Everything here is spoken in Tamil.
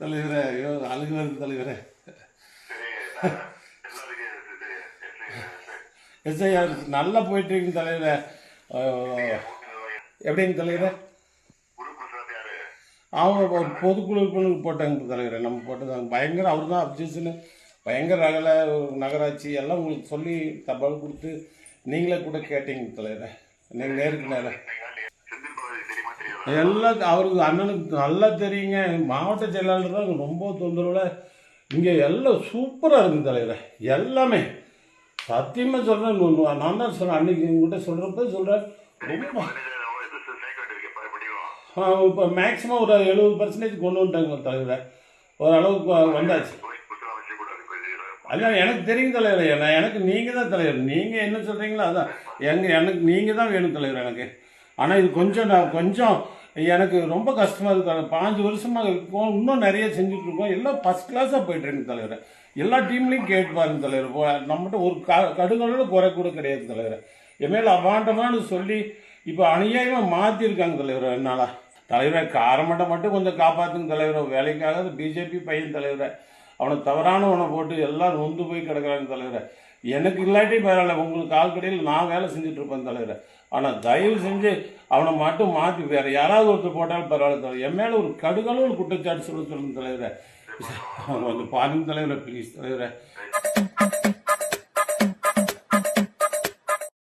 தலைவரே ஐயோ அழுகு வருது தலைவரே. எஸ்ஐயா நல்லா போயிட்டு இருக்குங்க தலைவரே எப்படிங்க தலைவரே? அவங்க ஒரு பொதுக்குழு உறுப்பினர் போட்டாங்க தலைவரே. நம்ம போட்டதாங்க பயங்கர அவர் தான் அப்ஜெக்ஷனு பயங்கர ரகல நகராட்சி எல்லாம் உங்களுக்கு சொல்லி தபால் கொடுத்து நீங்களே கூட கேட்டீங்க தலைவரே. நீங்கள் நேருக்கு நேரம் எல்லாம் அவருக்கு அண்ணனுக்கு நல்லா தெரியுங்க. மாவட்ட செயலாளர் தான் ரொம்ப தொந்தரவில். இங்கே எல்லாம் சூப்பராக இருக்கும் தலைவர். எல்லாமே. சத்தியமாக சொல்கிறேன் நான் தான் சொல்கிறேன் அன்னைக்கு உங்கள்கிட்ட சொல்கிறப்ப சொல்கிறேன் ரொம்ப இப்போ மேக்ஸிமம் ஒரு எழுபது பர்சன்டேஜ் கொண்டு வந்துட்டாங்க தலைவரை. ஓரளவுக்கு வந்தாச்சு. அதான் எனக்கு தெரியும் தலைவர். எனக்கு நீங்கள் தான் தலைவர். நீங்கள் என்ன சொல்கிறீங்களோ அதான். எங்கள் எனக்கு நீங்கள் தான் வேணும் தலைவர் எனக்கு. ஆனால் இது கொஞ்சம் நான் கொஞ்சம் எனக்கு ரொம்ப கஷ்டமாக இருக்கு. பாஞ்சு வருஷமாக இருக்கோம் இன்னும் நிறைய செஞ்சுட்டு இருக்கோம். எல்லாம் ஃபஸ்ட் கிளாஸாக போயிட்டுருக்கு தலைவர். எல்லா டீம்லேயும் கேட்டு பாருங்க தலைவர் நம்மகிட்ட ஒரு க கடுகளோட குறை கூட கிடையாது தலைவர். என் அபாண்டமானு சொல்லி இப்போ அநியாயமாக மாற்றிருக்காங்க தலைவர் என்னால். தலைவரை காரமட்டை மட்டும் கொஞ்சம் காப்பாற்றுங்க தலைவர். வேலைக்காக பிஜேபி பையன் தலைவரை. அவனை தவறானவனை போட்டு எல்லாம் நொந்து போய் கிடக்கிறாங்க தலைவரை. எனக்கு இல்லாட்டி பரவாயில்ல உங்களுக்கு ஆள்கடையில் நான் வேலை செஞ்சுட்டு இருப்பேன் தலைவரை. ஆனால் தயவு செஞ்சு அவனை மட்டும் மாற்றி வேற யாராவது ஒருத்தர் போட்டாலும் பரவாயில்ல தலைவர். என் மேலே ஒரு கடுகளவு ஒரு குற்றச்சாட்டு சொல்ல சொல்லுங்க தலைவரை. கொஞ்சம் பாருங்க தலைவரை ப்ளீஸ் தலைவரை.